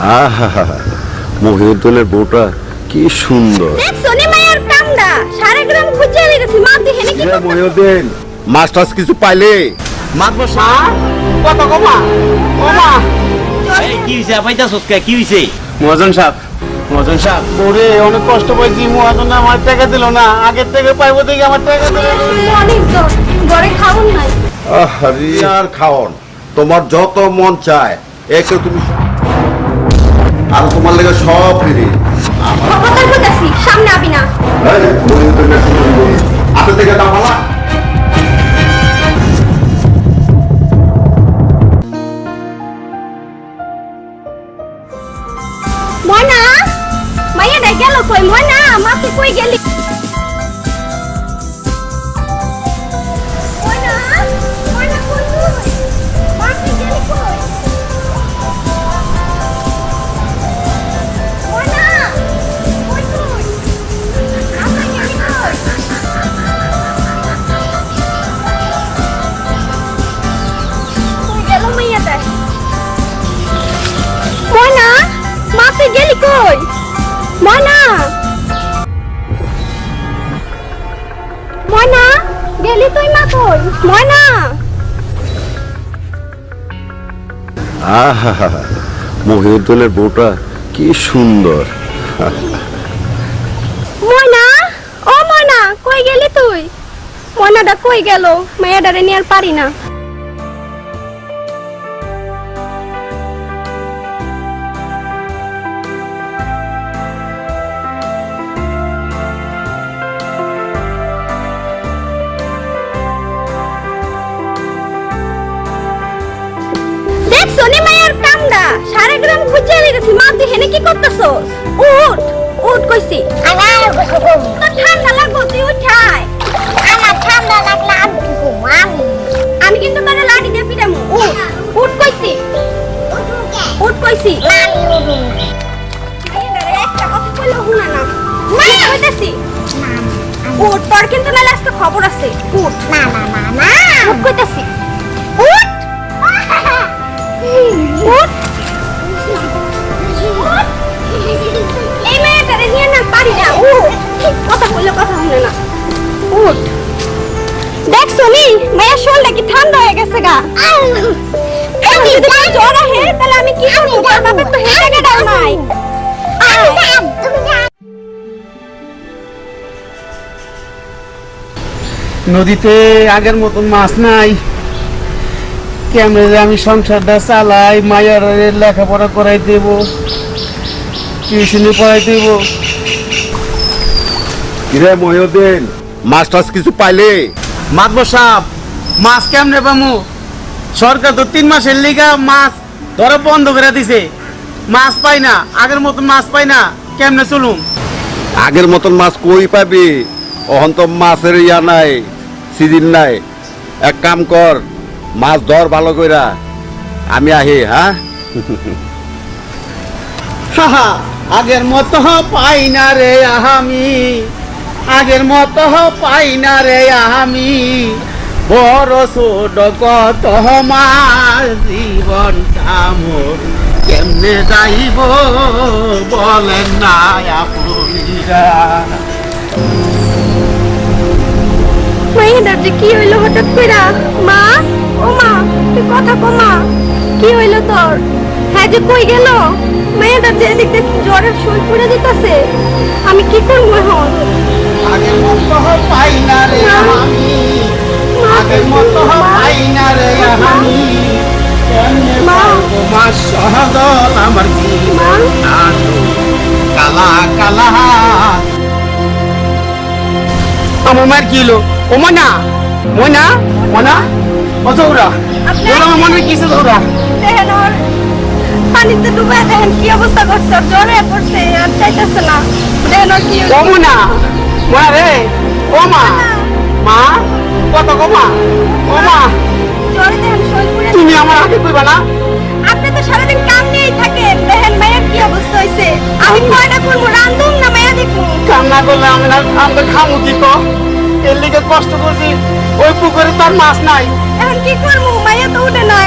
আহা মহিউদ্দিনের বউটা কি সুন্দর। মহিউদ্দিন মাছ টাছ কিছু পাইলে? মাতবো সার কত কমা? কমা? কি হইছে? পাইতাছস কে? কি হইছে? মহাজন সাহেব মহাজন সাহেব। ওরে অনেক কষ্ট পাইছি মহাজন আমার টাকা দিল না আগের থেকে পাইবো দেখি আমার টাকা দিল। অনেক ঘরে খাওন নাই। আরে আর খাওন? তোমার যত মন চায় একে তুমি আর তোমার লেগে সব ফিরি। খবরদার কইতাছি সামনে আবি না। থেকে ময়না? মাইয়া ডাই গেল কই? ময়না মা তুই কই গেলি? কই ময়না! আহা মহিউদ্দিনের বউটা কি সুন্দর। ময়না! ও ময়না কই গেলি তুই? ময়নাটা কই গেল? মায়াডারে নিয়ে আর পারি না। কামডা সারা গ্রাম খুঁজে লেগেছি মা হেনে কি করতেছস? উঠ উঠ কইছি। আমার ঠান্ডা লাগবো। না। উঠ। মেয়ের শরীরটা কি ঠান্ডা হয়ে গেছে গা। যদি জ্বর আহে তাহলে আমি কি করব? তোর বাপের তো হেঁটে গেটাও নাই। আয়। তুমি যা নদীতে আগের মতন মাছ নাই। কেমনে যে আমি সংসারটা চালাই মায়ের লেখাপড়া করাই দেব টিউশনি পড়াই দেব। কিরে মহিউদ্দিন মাছ টাছ কিছু পাইলে? মাতবো সাপ মাছ কেমনে পামু? সরকার তো তিন মাসের লিগা মাছ ধরা বন্ধ করে দিছে। মাছ পাই না আগের মতন মাছ পাই না কেমনে চলুম? আগের মতন মাছ কই পাবি? অহন তো মাছের ইয়া নাই সিজন নাই। এক কাম কর মাছ ধর ভালো কইরা। আমি আহি হ্যাঁ আগের মতো পাই না রে আমি। আগের মতো পাই না রে আমি। বড় ছোট কত মাস জীবনটা মোর। কেমনে যাইব বলেন না আপুরা মাইয়াটার যে কি হইল হঠাৎ কইরা? মা, ও মা তুই কথা কমা কি হইল তোর? হ্যাঁ যে কই গেল? মাইয়াটার যে এদিক জ্বরের শরীর পড়ে দিতেছে আমি কি করব এখন? আগের মতো পাই না রে আমি। আগের মতো পাই না রে আমি। মা। সহদল আমার। আলো কালা কালা। আমার মার কি হলো? ও মনা? মনা? মনা? আপনি- ওরা আমার মনে কিসে চৌরা? দেখেন ওর পানিতে ডুবে দেখেন কি অবস্থা করছে জ্বরে পড়ছে আর চাইতেছে না। দেখেন ওর কি ও মনা? মনা রে ও মা মা কত গো মা ও মা তুমি আমার আগে কইবা না আপনি তো সারাদিন কাম নিয়েই থাকেন দেখেন মায়ের কি অবস্থা হয়েছে আমি কয়টা করব রান্ধুম না মায়া দেখব কান্না করলে আমি না আমরা খামু কি তো এর লিগে কষ্ট করছি ওই পুকুরে তার মাছ নাই এখন কি করব মায়া তো উঠে না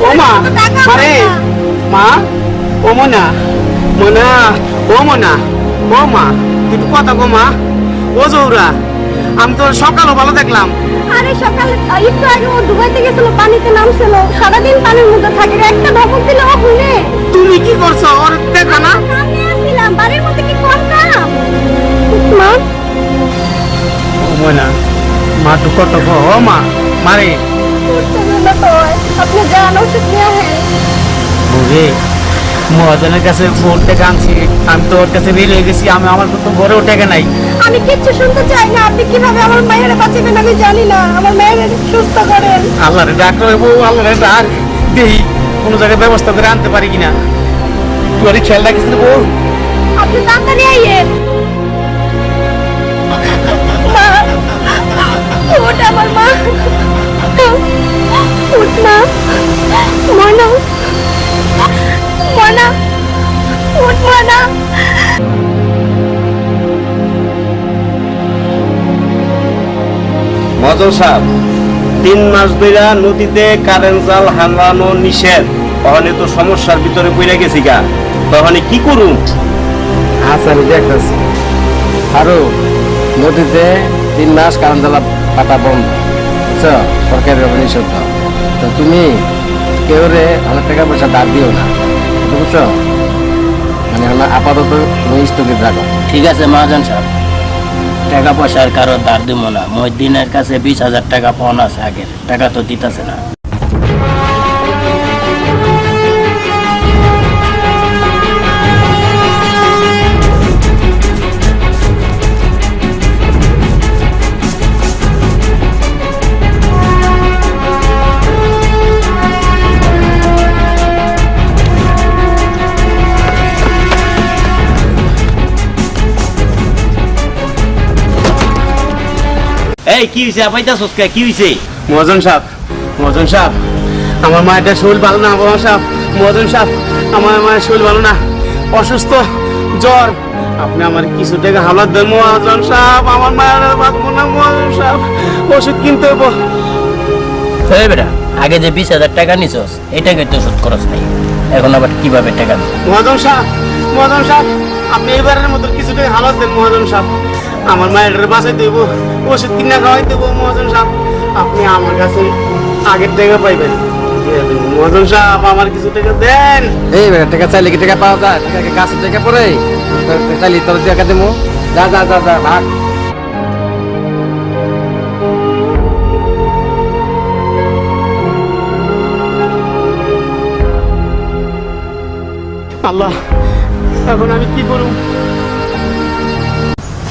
ও মা তো পয়সা। মা ও মনা মনা ও মনা ও মা তুই কথা কো মা ও জৌরা আমি তো সকালও ভালো দেখলাম। আরে সকালে একটু আগে ও দুবাইতে গেছিল পানিতে নামছিল। সারাদিন পানির মধ্যে থাকে একটা ধমক দিলে ও শুনে তুমি কি করছ? ওর দেখা না? সামনে আসছিলাম বাড়ির মধ্যে কি কম কাম মা মা তো কত ও মা মারে আপনি যান ওষুধ নিয়ে আসেন। ওরে মহাজনের কাছে ভোট টাকা আনছি আমি তো ওর কাছে বেরিয়ে গেছি আমি আমার তো ঘরেও টাকা নাই। আমি কিচ্ছু শুনতে চাই না আপনি কীভাবে আমার মায়ের বাঁচাবেন আমি জানি না আমার মায়ের সুস্থ করেন। আল্লাহরে ডাক বউ আল্লাহরে ডাক দেই কোনো জায়গায় ব্যবস্থা করে আনতে পারি কিনা? তুই আর খেয়াল রাখিস বউ? আপনি তাড়াতাড়ি আইয়েন। মজল সাহেব তিন মাস ধরে নদীতে কারেন্ট জাল হামলানো নিষেধ। তাহলে তো সমস্যার ভিতরে পড়ে গেছি গা। তখন কি করুম? আচ্ছা আমি দেখতেছি। আরও নদীতে তিন মাস কারণ জ্বালা পাতা বন্ধ। বুঝছ? সরকারের উপর নিষেধ তো। তুমি কেউ রে অনেক টাকা পয়সা দাঁড় দিও না। বুঝছ? মানে আমরা আপাতত তুমি স্থগিত রাখো। ঠিক আছে মহাজন সাহেব। টাকা পয়সার কারও দার দিব না। মহিদ্দিনের কাছে বিশ হাজার টাকা পাওনা আছে আগের। টাকা তো দিতেছে না। কি হয়েছে পাইতাছস কে? কি হয়েছে মহাজন সাহেব মহাজন সাহেব আমার মায়ের শরীর ভালো না মহাজন সাহেব মহাজন সাহেব আমার মায়ের শরীর ভালো না অসুস্থ জ্বর। আপনি আমার কিছু টাকা হালাত দেন মহাজন সাহেব আমার মায়ের বাঁচবো না মহাজন সাহেব ওষুধ কিনতে হব এই বেটা আগে যে বিশ হাজার টাকা নিছস এটাকে তো শোধ খরচ নাই। এখন আবার কীভাবে টাকা দিবি মহাজন সাহেব মহাজন সাহেব আপনি এবারের মতো কিছু টাকা হালাত দেন মহাজন সাহেব। আমার মায়ের বাসায় দেবো ওষুধ কিনে খাওয়াই দেবো মহাজন সাহেব। আপনি আমার কাছে আগের টাকা পাইবেন। মহাজন সাহেব আমার কিছু টাকা দেন। এই বেটা টাকা চাইলে কি টাকা পাওয়া যায়? টাকা গাছের টাকা পরে চাইলে তোর টাকা দেবো। যা যা যা যা ভাগ। আল্লাহ এখন আমি কি করব?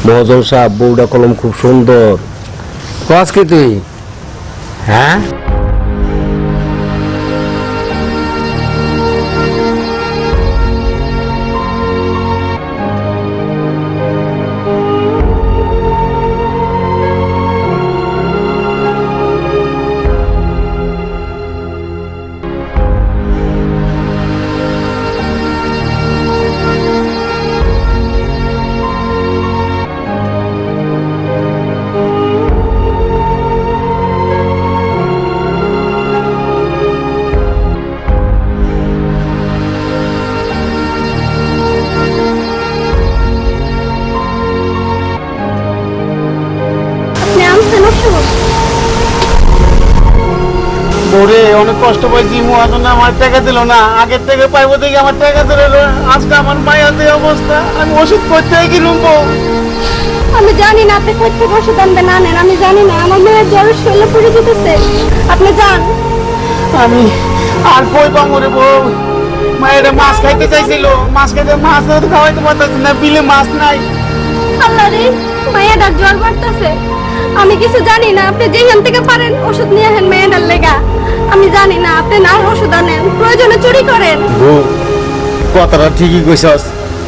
মজল সাহেব বউটা কলম খুব সুন্দর। কস কি তুই? হ্যাঁ? কষ্ট পাইছি মহাজন আমার টাকা দিল না। আগের থেকে পাইবো থেকে আমার টাকা দিল না আজকে আমার এই অবস্থা। আমি ওষুধ করতে কি লুম্বো আমি জানি না আপনি কোথেকে ওষুধ আনবেন না আনেন? আমি জানি না আমার মেয়ের জ্বরের শরীরে পড়ে যেতেছে। আপনি যান। আমি আর কই পাবো রে বউ? মায়ের মাছ খাইতে চাইছিল। মাছ খাইতে মাছ তো খাওয়াইতে পারতেছি না বিলে মাছ নাই। আল্লাহ রে মায়ের জ্বর বাড়তেছে। আমি কিছু জানি না আপনি যেখান থেকে পারেন ওষুধ নিয়ে আসেন মেয়েটার লেগা। আমি জানি না আপনি না ওষুধ আনেন প্রয়োজনে চুরি করেন। বউ কথাটা ঠিকই কইছস।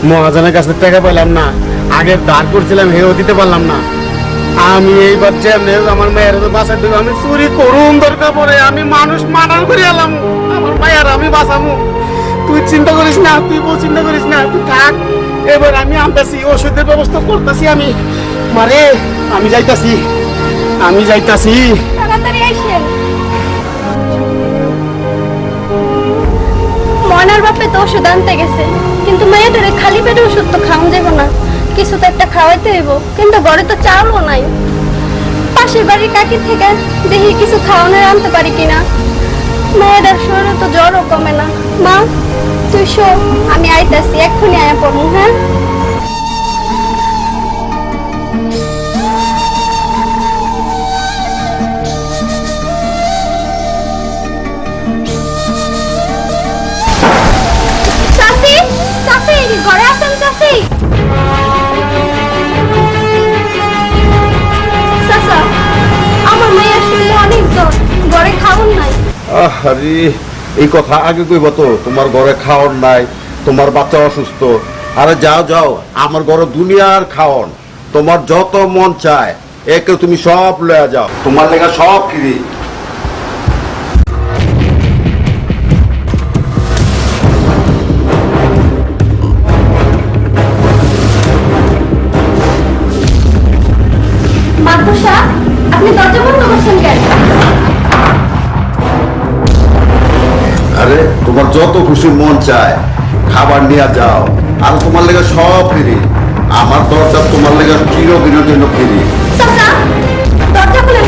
মহাজনের কাছে টাকা পেলাম না আগে ধার করছিলাম হেও দিতে পারলাম না। আমি এইবার যেমনি হোক আমার মায়ের বাসার দিকে আমি চুরি করুন দরকার পড়ে আমি মানুষ মানার করে এলাম। আমার মায়ের আমি বাঁচামু। তুই চিন্তা করিস না তুই বউ চিন্তা করিস না তুই থাক। এবার আমি আনতেছি ওষুধের ব্যবস্থা করতেছি আমি। মারে আমি যাইতাছি আমি যাইতাছি। তাড়াতাড়ি আসেন ময়নার বাপে তো ওষুধ আনতে গেছে। কিন্তু মেয়েটারে খালি পেটে ওষুধ তো খাওয়া যাবে না। কিছু তো একটা খাওয়াইতে হইব, কিন্তু ঘরে তো চাউলও নাই। পাশের বাড়ির কাকির থেকে দেখি কিছু খাওয়ানো আনতে পারি কিনা। মেয়েটার শরীরে তো জ্বরও কমে না। মা, তুই শো আমি আইতাছি, এক্ষুনি আয়া পড়ব হ্যাঁ? আরে এই কথা আগে কইব তো, তোমার ঘরে খাওয়ার নাই, তোমার বাচ্চা অসুস্থ। আরে যাও যাও, আমার ঘরে দুনিয়ার খাওয়ান। তোমার যত মন চায়, একে তুমি সব লয়ে যাও। তোমার লেগা সব মাতুষা আপনি দরজা বন্ধ করছেন কেন? আরে তোমার যত খুশি মন চায় খাবার নিয়ে যাও। আর তোমার লেগে সব ফ্রি। আমার দরজা তোমার লেগে চিরদিনের জন্য ফ্রি। চাচা দরজা খুলেন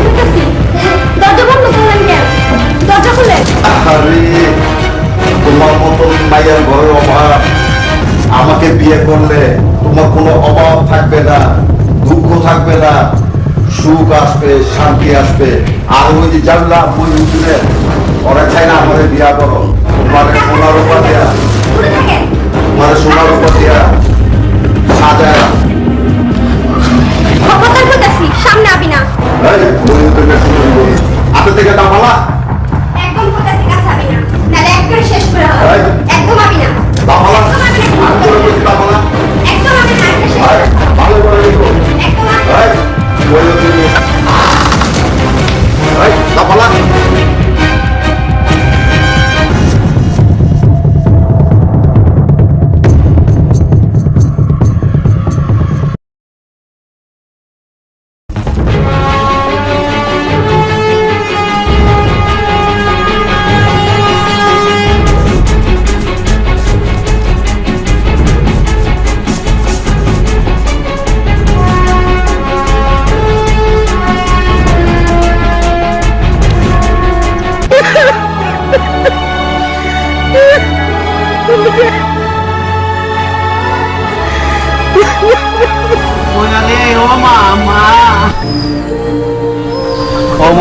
দরজা বন্ধ করলেন দরজা খুলেন আরে তোমার মতন মায়ের ঘরের অভাব। আমাকে বিয়ে করলে তোমার কোনো অভাব থাকবে না দুঃখ থাকবে না। সুখ আসবে শান্তি আসবে। আর ওই যে জানলাম ওই উঠলে ওরা চাই না আমাদের বিয়া করো। তোমাদের উপর দেয়া।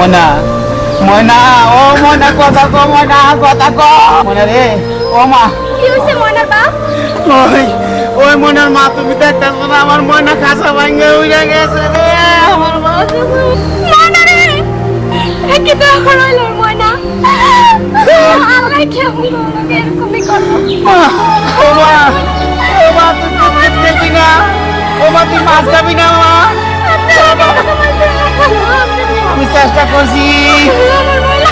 ময়না। ময়না ও ময়না কথা কো ময়না কথা কো ময়না রে ও মা। কি হয়েছে ময়নার বাপ? ওই ওই ময়নার মা তুমি দেখতেছো না আমার ময়না খাসা ভাঙ্গে উড়ে গেছে রে আমার মা। ময়না রে কি তো হইল ময়না? আল্লাহ কেমন লোকে এরকমই করব ও মা ও মা তুই দুধ খাবি না। ও মা তুই মাছ খাবি না মা। আমি চেষ্টা করছি আমার ময়না